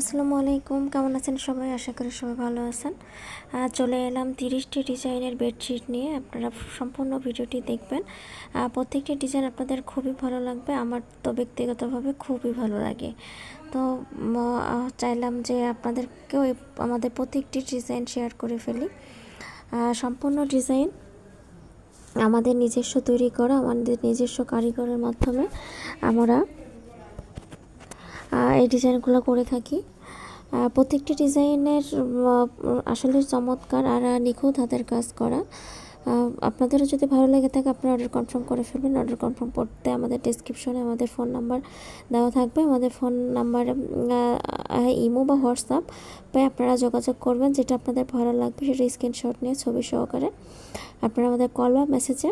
আসসালামু আলাইকুম। কেমন আছেন সবাই? আশা করি সবাই ভালো আছেন। চলে এলাম তিরিশটি ডিজাইনের বেডশিট নিয়ে। আপনারা সম্পূর্ণ ভিডিওটি দেখবেন। প্রত্যেকটি ডিজাইন আপনাদের খুবই ভালো লাগবে। আমার তো ব্যক্তিগতভাবে খুবই ভালো লাগে। তো চাইলাম যে আপনাদেরকেও আমাদের প্রত্যেকটি ডিজাইন শেয়ার করে ফেলি। সম্পূর্ণ ডিজাইন আমাদের নিজস্ব তৈরি করা, আমাদের নিজস্ব কারিগরের মাধ্যমে আমরা এই ডিজাইনগুলো করে থাকি। প্রত্যেকটি ডিজাইনের আসলে চমৎকার আর নিখুঁত হাতের কাজ করা। আপনাদেরও যদি ভালো লেগে থাকে, আপনারা অর্ডার কনফার্ম করে ফেলবেন। অর্ডার কনফার্ম করতে আমাদের ডিসক্রিপশনে আমাদের ফোন নাম্বার দেওয়া থাকবে। আমাদের ফোন নাম্বার ইমো বা হোয়াটসঅ্যাপ পে আপনারা যোগাযোগ করবেন। যেটা আপনাদের ভালো লাগবে, সেটা স্ক্রিনশট নিয়ে ছবি সহকারে আপনারা আমাদের কল বা মেসেজে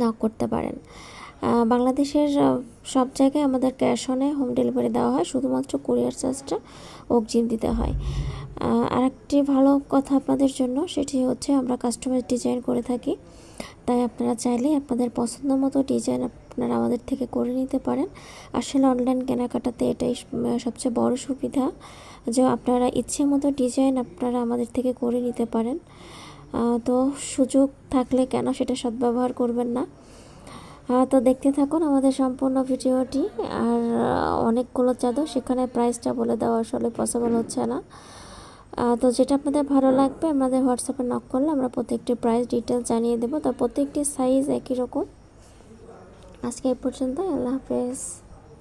নক করতে পারেন। বাংলাদেশের সব জায়গায় আমাদের ক্যাশ অনে হোম ডেলিভারি দেওয়া হয়। শুধুমাত্র কুরিয়ার চার্জটা অগ্রিম দিতে হয়। আরেকটি ভালো কথা আপনাদের জন্য, সেটি হচ্ছে আমরা কাস্টমাইজ ডিজাইন করে থাকি। তাই আপনারা চাইলে আপনাদের পছন্দ মতো ডিজাইন আপনারা আমাদের থেকে করে নিতে পারেন। আসলে অনলাইন কেনাকাটাতে এটাই সবচেয়ে বড় সুবিধা যে আপনারা ইচ্ছে মতো ডিজাইন আপনারা আমাদের থেকে করে নিতে পারেন। তো সুযোগ থাকলে কেন সেটা সদ্ব্যবহার করবেন না? তো দেখতে থাকুন আমাদের সম্পূর্ণ ভিডিওটি। আর অনেকগুলো চাদর, সেখানে প্রাইসটা বলে দেওয়া আসলে পসিবল হচ্ছে না। তো যেটা আপনাদের ভালো লাগবে, আমাদের হোয়াটসঅ্যাপে নক করলে আমরা প্রত্যেকটি প্রাইস ডিটেলস জানিয়ে দেবো। তো প্রত্যেকটি সাইজ একই রকম। আজকে এই পর্যন্ত আল্লাহ হাফেজ।